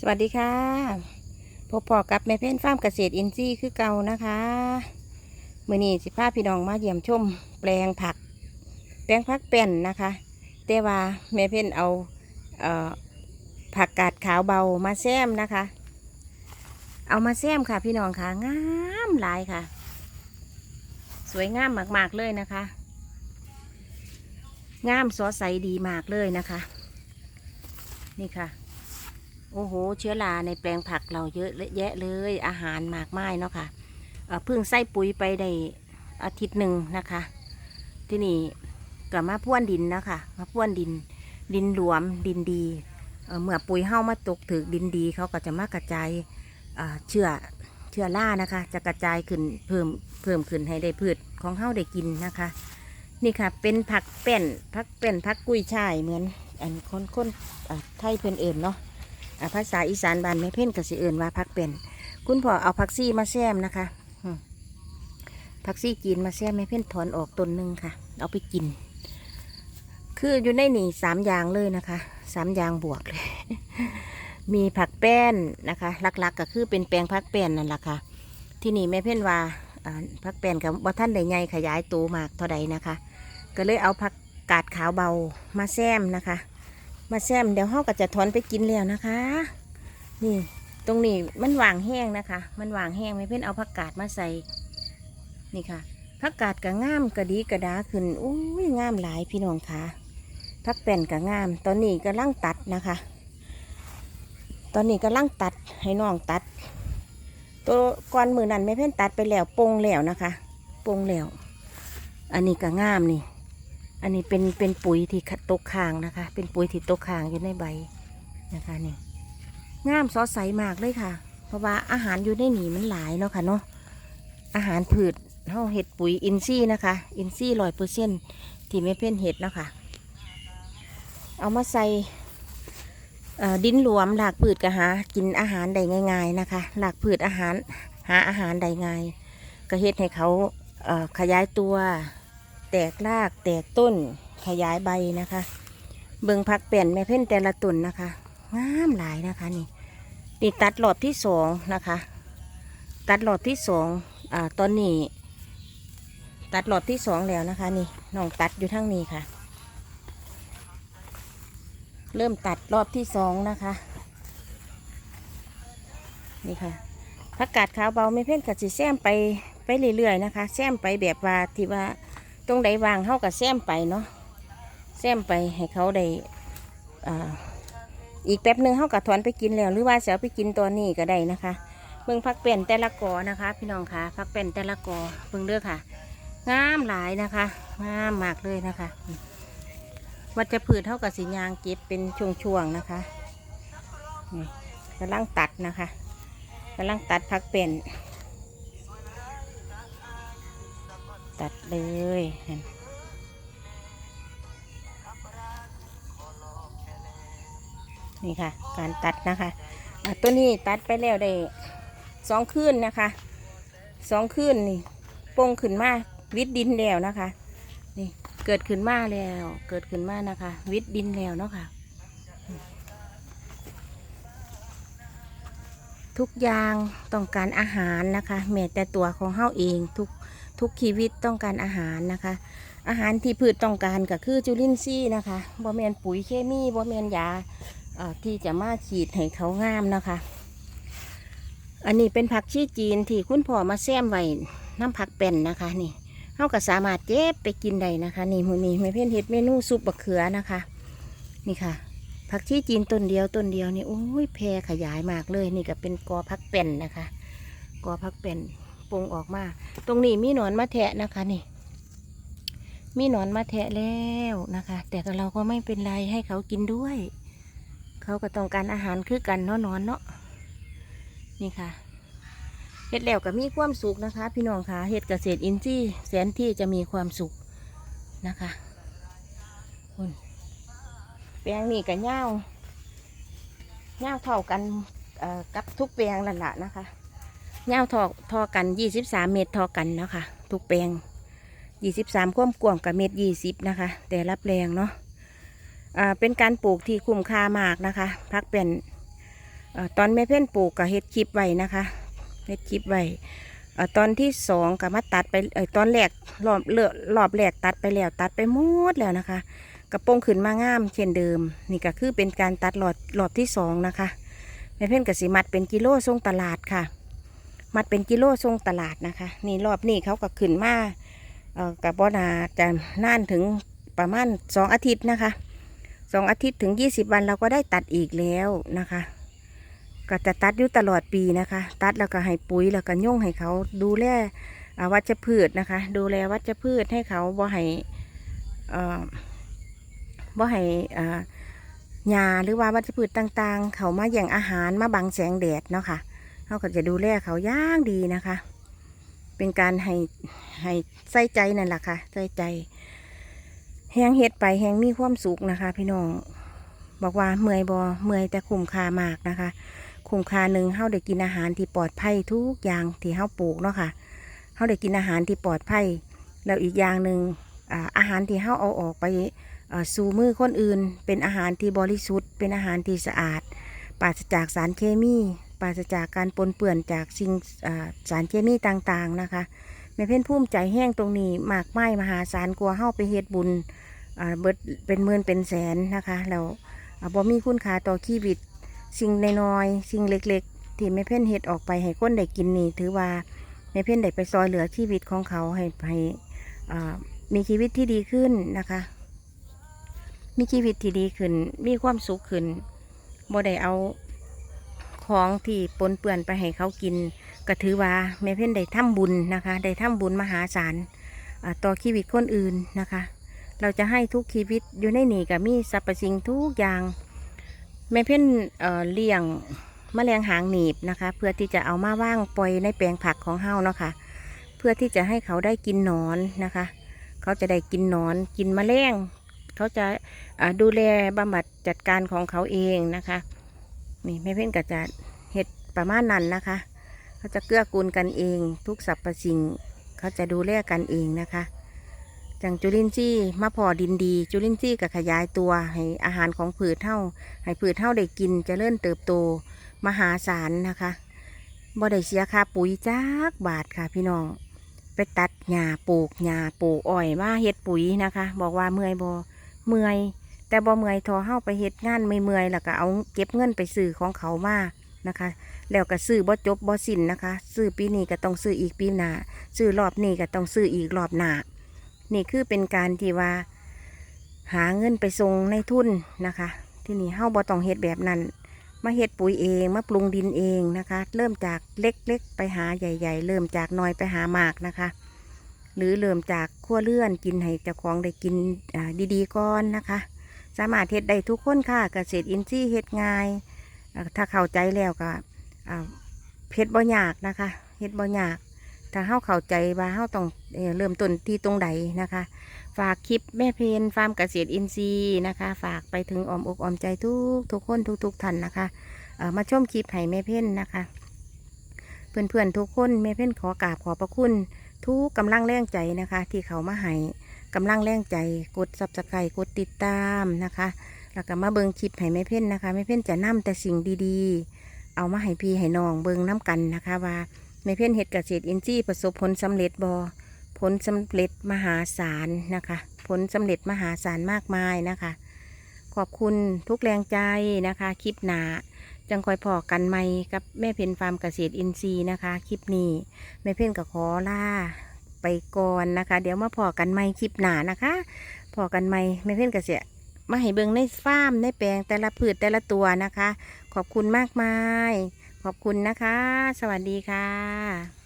สวัสดีค่ะพบพอกับแม่เพ่นฟาร์มเกษตรอินทรีย์คือเก่านะคะเมื่อนี้สิพาพี่น้องมาเยี่ยมชม แปลงผัก แปลงผักเป็นนะคะแต่ว่าแม่เพ่นเอาเอ่อผักกาดขาวเบามาแซมนะคะ เอามาแซมค่ะ พี่น้องค่ะงามหลายค่ะ สวยงามมากๆเลยนะคะ งามสอใสดีมากเลยนะคะ นี่ค่ะ โอ้โห เชื้อราในแปลงผักเราเยอะแยะเลย อาหารมากมายเนาะค่ะเอ่อเพิ่งใส่ปุ๋ยไปได้อาทิตย์หนึ่งนะคะ ที่นี่ก็มาพ่วนดินนะคะมาพ่วนดิน ดินหลวมดินดีเมื่อปุ๋ยเฮ้ามาตกถึกดินดี เขาก็จะมากระจายเชื้อเชื้อรานะคะ จะกระจายขึ้นเพิ่มเพิ่มขึ้นให้ได้พืชของเฮ้าได้กินนะคะ นี่ค่ะเป็นผักเป็นผักเป็นผักกุ้ยช่ายเหมือนอันคนคนๆไทยเพื่อนเอิ่นเนาะ ภาษาอีสานบ้านแม่เพ่นกสิเอื่นว่าพักเป็น คุณพ่อเอาผักซี่มาแซมนะคะผักซี่จีนมาแซมแม่เพ่นถอนออกต้นหนึ่งค่ะ เอาไปกิน คืออยู่ในหนีสามอย่างเลยนะคะสามอย่างบวกเลย มีผักแป้นนะคะหลักๆ ก็คือเป็นแปลงผักแป้นนั่นแหละค่ะ ที่นี่แม่เพ่นว่าอ่าผักแป้นกับว่าท่านใดใหญ่ขยายตัวมากเท่าใดนะคะ ก็เลยเอาผักกาดขาวเบามาแซมนะคะ มาแซมเดี๋ยวเฮาก็จะถอนไปกินแล้วนะคะ นี่ ตรงนี้มันหว่างแห้งนะคะ มันหว่างแห้งไม่เพิ่อนเอาผักกาดมาใส่ นี่ค่ะผักกาดกะง่ามกระดีกระดาขึ้นอุ้ยง่ามหลายพี่น้องค่ะผักแป้นกะง่าม ตอนนี้กำลังตัดนะคะ ตอนนี้กำลังตัดให้น้องตัด ตัวก่อนมือนั้นไม่เพิ่อนตัดไปแล้วปงแล้วนะคะปงแล้ว อันนี้กะง่ามนี่ อันนี้เป็นเป็นปุ๋ยที่ตกค้างนะคะ เป็นปุ๋ยที่ตกค้างอยู่ในใบนะคะนี่งามซอใสมากเลยค่ะ เพราะว่าอาหารอยู่ในหนีมันหลายเนาะค่ะเนาะอาหารผืดเท่าเห็ดปุ๋ยอินซี่นะคะ อินซี่ร้อยเปอร์เซ็นที่ไม่เพ่นเห็ดเนาะคะเอามาใส่ดินหลวมหลากผืดก็หากินอาหารได้ง่าย ๆนะคะ หลากผืดอาหารหาอาหารได้ง่าย ก็เฮ็ดให้เขาเขยายตัว แตกรากแตกต้นขยายใบนะคะ เบิงพักเปลี่ยนแม่เพ่นแต่ละต้นนะคะงามหลายนะคะนี่นี่ตัดหลอดที่สองนะคะ ตัดหลอดที่สองอ่าตอนนี้ ตัดหลอดที่สองแล้วนะคะนี่น้องตัดอยู่ทั้งนี้ค่ะ เริ่มตัดรอบที่สองนะคะนี่ค่ะผักกาดขาวเบาไม่เพ่นกับสีแซมไปไปเรื่อยๆนะคะแซมไปแบบว่าที่ว่า ตรงใดวางเขากับแซมไปเนาะแซมไปให้เขาได้อ่าอีกแป๊บหนึ่งเขากับถอนไปกินแล้ว หรือว่าจะเอาไปกินตัวนี้ก็ได้นะคะเบิ่งพักเป็นแต่ละกอนะคะ พี่น้องคะพักเป็นแต่ละกอเบิ่งเด้อค่ะงามหลายนะคะงามมากเลยนะคะ วัชพืชเท่ากับสียางเก็บเป็นช่วงๆนะคะกำลังตัดนะคะกำลังตัดพักเป็น ตัดเลยนี่ค่ะ การตัดนะคะะตัวนี้ตัดไปแล้วได้สองคืนนะคะสองคืนนี่โป่งขึ้นมาวิดดินแล้วนะคะ นี่เกิดขึ้นมาแล้ว เกิดขึ้นมานะคะ วิดดินแล้วเนาะค่ะ ทุกอย่างต้องการอาหารนะคะแม้แต่ตัวของเฮาเองทุก ทุกชีวิตต้องการอาหารนะคะ อาหารที่พืชต้องการก็คือจุลินทรีย์นะคะบ่แมนปุ๋ยเคมีบ่แมนยาที่จะมาฉีดให้เขางามนะคะ อันนี้เป็นผักชีจีนที่คุณพ่อมาแซมไว้น้ำผักเป็นนะคะนี่เขาก็สามารถเก็บไปกินได้นะคะ นี่มือนี้ไม่เพ่นเห็ดเมนูซุปบะเขือนะคะ นี่ค่ะผักชีจีนต้นเดียวต้นเดียวนี่โอ้ยแพร่ขยายมากเลย นี่ก็เป็นกอผักเป็นนะคะ กอผักเป็น ปรุงออกมา ตรงนี้มีหนอนมาแทะนะคะนี่ มีหนอนมาแทะแล้วนะคะ แต่กเราก็ไม่เป็นไรให้เขากินด้วย เขาก็ต้องการอาหารคือกันเนาะนอนเนาะนี่ค่ะเห็ดแล้วก็มีความสุขนะคะ พี่น้องคะเห็ดเกษตรอินทรีย์แสนที่จะมีความสุขนะคะคุณแปลงนี่กับเง่าเง่าเท่ากันกับทุกแปลงนั่นแหละนะคะ เงาวทอทอกันยี่สิบสามเมตรทอกันเนาะคะทุกแปลงยี่สิบสามความกว้างกับเมตรยี่สิบนะคะ แต่ละแปลงเนาะอ่าเป็นการปลูกที่คุ้มค่ามากนะคะพักเป็นอ่อตอนแม่เพ่นปลูกกับเฮ็ดคลิปไว้นะคะเฮ็ดคลิปไว้อ่อตอนที่สองกับมาตัดไปเอ่อตอนแรกรอบเลือรอบแรกตัดไปแล้วตัดไปหมดแล้วนะคะ กระโปรงขึ้นมางามเช่นเดิม นี่ก็คือเป็นการตัดหลอดรอบที่สองนะคะแม่เพ่นกับสีมัดเป็นกิโลส่งตลาดค่ะ มัดเป็นกิโลส่งตลาดนะคะ นี่รอบนี้เขาก็ขึ้นมาเอ่อกับบอนาจะน่านถึงประมาณสองอาทิตย์นะคะสองอาทิตย์ถึงยี่สิบวันเราก็ได้ตัดอีกแล้วนะคะ ก็จะตัดอยู่ตลอดปีนะคะ ตัดแล้วก็ให้ปุ๋ยแล้วก็ย่งให้เขาดูแลวัชพืชนะคะ ดูแลวัชพืชให้เขาบ่ให้บ่ให้อ่าหญ้าหรือว่าวัชพืชต่างๆ เขามาแย่งอาหารมาบังแสงแดดเนาะค่ะ เขาก็จะดูแลเขาย่างดีนะคะ เป็นการให้ให้ใส่ใจนั่นแหละค่ะใส่ใจ แหงเฮ็ดไปแหงมีความสุขนะคะ พี่น้อง บอกว่าเมื่อยบอเมื่อยแต่คุ้มค่ามากนะคะ คุ้มค่าหนึ่งเฮาได้กินอาหารที่ปลอดภัยทุกอย่างที่เฮาปลูกเนาะค่ะเฮาได้กินอาหารที่ปลอดภัย แล้วอีกอย่างหนึ่งอาหารที่เฮาเอาออกไปสู่มือคนอื่น เป็นอาหารที่บริสุทธิ์ เป็นอาหารที่สะอาด ปราศจากสารเคมี ปราศจากการปนเปื้อนจากสิ่งสารเคมีต่างๆนะคะแม่เพ่นภูมิใจแห้งตรงนี้มากไม้มหาศาลกลัวเฮาไปเฮ็ดบุญเบิดเป็นหมื่นเป็นแสนนะคะแล้วบ่มีคุณค่าต่อชีวิต สิ่งน้อยๆสิ่งเล็กๆ ที่แม่เพ่นเฮ็ดออกไปให้คนได้กินนี่ถือว่าแม่เพ่นได้ไปซอยเหลือชีวิตของเขาให้ให้มีชีวิตที่ดีขึ้นนะคะ มีชีวิตที่ดีขึ้น มีความสุขขึ้นบ่ได้เอา ของที่ปนเปื้อนไปให้เขากินก็ถือว่าแม่เพ่นได้ทำบุญนะคะ ได้ทำบุญมหาศาลต่อชีวิตคนอื่นนะคะ เราจะให้ทุกชีวิตอยู่ในนี่กับมีสรรพสิ่งทุกอย่าง แม่เพ่นเเลี้ยงมแมลงหางหนีบนะคะ เพื่อที่จะเอามาว่างปล่อยในแปลงผักของเฮาเนาะค่ะ เพื่อที่จะให้เขาได้กินนอนนะคะ เขาจะได้กินนอนกินมแมลงเขาจะดูแลบำบัดจัดการของเขาเองนะคะ นี่แม่เพ่นก็จะเห็ดประมาณนั้นนะคะ เขาจะเกื้อกูลกันเอง ทุกสรรพสิ่ง เขาจะดูแลกันเองนะคะ จังจุลินทรีย์มะพร้าวดินดี จุลินทรีย์ก็ขยายตัว ให้อาหารของผืชเท่า ให้ผืชเท่าได้กินจะเริ่เติบโตมหาศาลนะคะบ่ได้เสียค่าปุ๋ยจักบาทค่ะพี่น้อง ไปตัดหญ้าปลูกหญ้าปลูกอ้อยมาเฮ็ดปุ๋ยนะคะ บอกว่าเมื่อยบ่เมื่อย แต่บ่เมื่อยทอเฮาไปเฮ็ดงานไม่เมื่อยแล้วก็เอาเก็บเงินไปซื้อของเขามานะคะ แล้วก็ซื้อบ่จบบ่สิ้นนะคะซื้อปีนี้ก็ต้องซื้ออีกปีหน้าซื้อรอบนี้ก็ต้องซื้ออีกรอบหน้านี่คือเป็นการที่ว่า หาเงินไปส่งในทุนนะคะ ที่นี่เฮาบ่ต้องเฮ็ดแบบนั้นมาเฮ็ดปุ๋ยเองมาปรุงดินเองนะคะ เริ่มจากเล็กๆไปหาใหญ่ ๆ เริ่มจากน้อยไปหามากนะคะหรือเริ่มจากขั้วเลื่อนกินให้เจ้าของได้กินดีๆก่อนนะคะ สามารถเฮ็ดได้ทุกคนค่ะเกษตรอินทรีย์เฮ็ดง่าย ถ้าเข้าใจแล้วก็เฮ็ดบ่ยากนะคะเฮ็ดบ่ยาก ถ้าเฮาเข้าใจว่าเฮาต้องเริ่มต้นที่ตรงใดนะคะ ฝากคลิปแม่เพนฟาร์มเกษตรอินทรีย์นะคะ ฝากไปถึงอมอกอมใจทุกทุกคนทุกทุกท่านนะคะมาชมคลิปให้แม่เพนนะคะ เพื่อนๆทุกคนแม่เพนขอกราบขอพระคุณทุกกำลังแรงใจนะคะ ที่เขามาให้ กำลังแรงใจกดซับสไครต์กดติดตามนะคะ แล้วก็มาเบิงคลิปให้แม่เพ่นนะคะแม่เพ่นจะนำแต่สิ่งดีๆ เอามาให้พี่ให้น้องเบิงน้ำกันนะคะ ว่าแม่เพ่นเฮ็ดเกษตรอินทรีย์ประสบผลสำเร็จบอผลสำเร็จมหาศาลนะคะ ผลสำเร็จมหาศาลมากมายนะคะ ขอบคุณทุกแรงใจนะคะ คลิปหนาจังคอยพอกันไหมกับแม่เพ่นฟาร์มเกษตรอินทรีย์นะคะ คลิปนี้ แม่เพ่นก็ขอลา ไปก่อนนะคะ เดี๋ยวมาพอกันไหมคลิปหนานะคะพอกันไหมแม่เพ่นกระเสียมาให้เบิงในฟาร์มในแปลงแต่ละพืชแต่ละตัวนะคะ ขอบคุณมากมาย ขอบคุณนะคะ สวัสดีค่ะ